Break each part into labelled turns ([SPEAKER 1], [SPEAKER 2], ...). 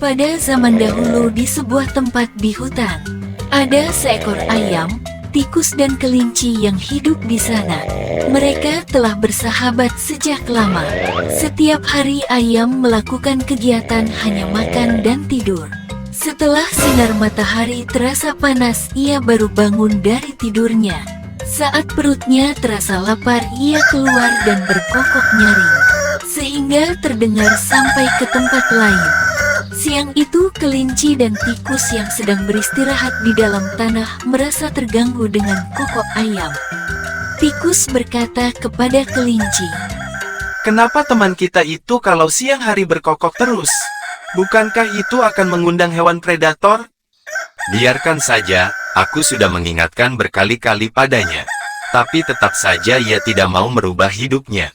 [SPEAKER 1] Pada zaman dahulu di sebuah tempat di hutan, ada seekor ayam, tikus dan kelinci yang hidup di sana. Mereka telah bersahabat sejak lama. Setiap hari ayam melakukan kegiatan hanya makan dan tidur. Setelah sinar matahari terasa panas, ia baru bangun dari tidurnya. Saat perutnya terasa lapar, ia keluar dan berkokok nyaring, sehingga terdengar sampai ke tempat lain. Siang itu, kelinci dan tikus yang sedang beristirahat di dalam tanah merasa terganggu dengan kokok ayam. Tikus berkata kepada kelinci,
[SPEAKER 2] Kenapa teman kita itu kalau siang hari berkokok terus? Bukankah itu akan mengundang hewan predator?
[SPEAKER 3] Biarkan saja, aku sudah mengingatkan berkali-kali padanya. Tapi tetap saja ia tidak mau merubah hidupnya.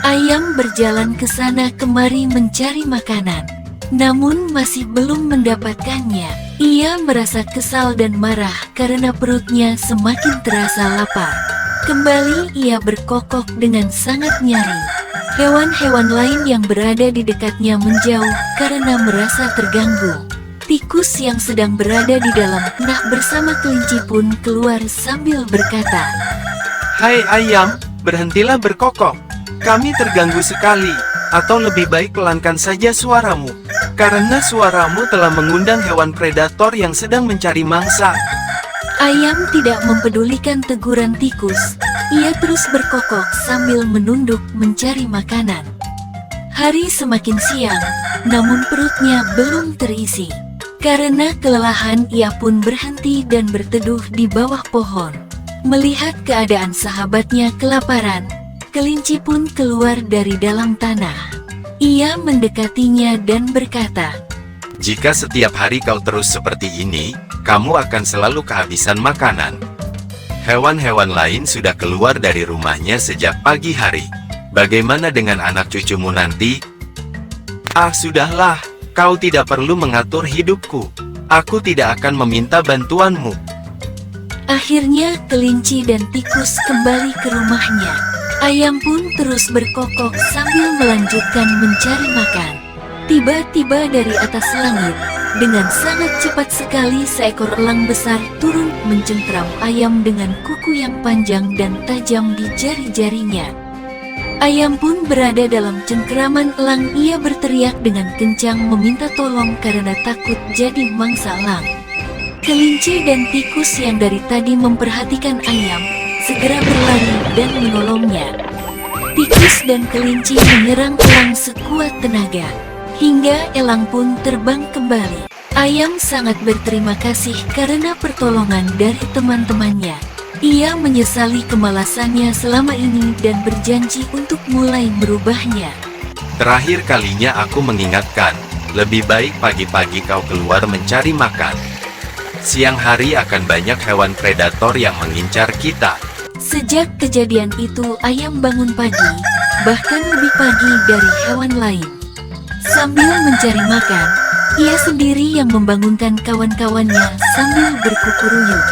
[SPEAKER 1] Ayam berjalan ke sana kemari mencari makanan. Namun masih belum mendapatkannya. Ia merasa kesal dan marah karena perutnya semakin terasa lapar. Kembali ia berkokok dengan sangat nyaring. Hewan-hewan lain yang berada di dekatnya menjauh karena merasa terganggu. Tikus yang sedang berada di dalam tanah bersama kelinci pun keluar sambil berkata,
[SPEAKER 2] Hai ayam, berhentilah berkokok. Kami terganggu sekali. Atau lebih baik pelankan saja suaramu. Karena suaramu telah mengundang hewan predator yang sedang mencari mangsa.
[SPEAKER 1] Ayam tidak mempedulikan teguran tikus. Ia terus berkokok sambil menunduk mencari makanan. Hari semakin siang, namun perutnya belum terisi. Karena kelelahan, ia pun berhenti dan berteduh di bawah pohon. Melihat keadaan sahabatnya kelaparan, kelinci pun keluar dari dalam tanah. Ia mendekatinya dan berkata,
[SPEAKER 3] Jika setiap hari kau terus seperti ini, kamu akan selalu kehabisan makanan. Hewan-hewan lain sudah keluar dari rumahnya sejak pagi hari. Bagaimana dengan anak cucumu nanti?
[SPEAKER 2] Ah sudahlah, kau tidak perlu mengatur hidupku. Aku tidak akan meminta bantuanmu.
[SPEAKER 1] Akhirnya kelinci dan tikus kembali ke rumahnya. Ayam pun terus berkokok sambil melanjutkan mencari makan. Tiba-tiba dari atas langit, dengan sangat cepat sekali seekor elang besar turun mencengkeram ayam dengan kuku yang panjang dan tajam di jari-jarinya. Ayam pun berada dalam cengkeraman elang. Ia berteriak dengan kencang meminta tolong karena takut jadi mangsa elang. Kelinci dan tikus yang dari tadi memperhatikan ayam segera berlari dan menolongnya. Tikus dan kelinci menyerang elang sekuat tenaga, hingga elang pun terbang kembali. Ayam sangat berterima kasih karena pertolongan dari teman-temannya. Ia menyesali kemalasannya selama ini dan berjanji untuk mulai merubahnya.
[SPEAKER 3] Terakhir kalinya aku mengingatkan, lebih baik pagi-pagi kau keluar mencari makan. Siang hari akan banyak hewan predator yang mengincar kita.
[SPEAKER 1] Sejak kejadian itu, ayam bangun pagi, bahkan lebih pagi dari hewan lain. Sambil mencari makan, ia sendiri yang membangunkan kawan-kawannya sambil berkukuruyuk.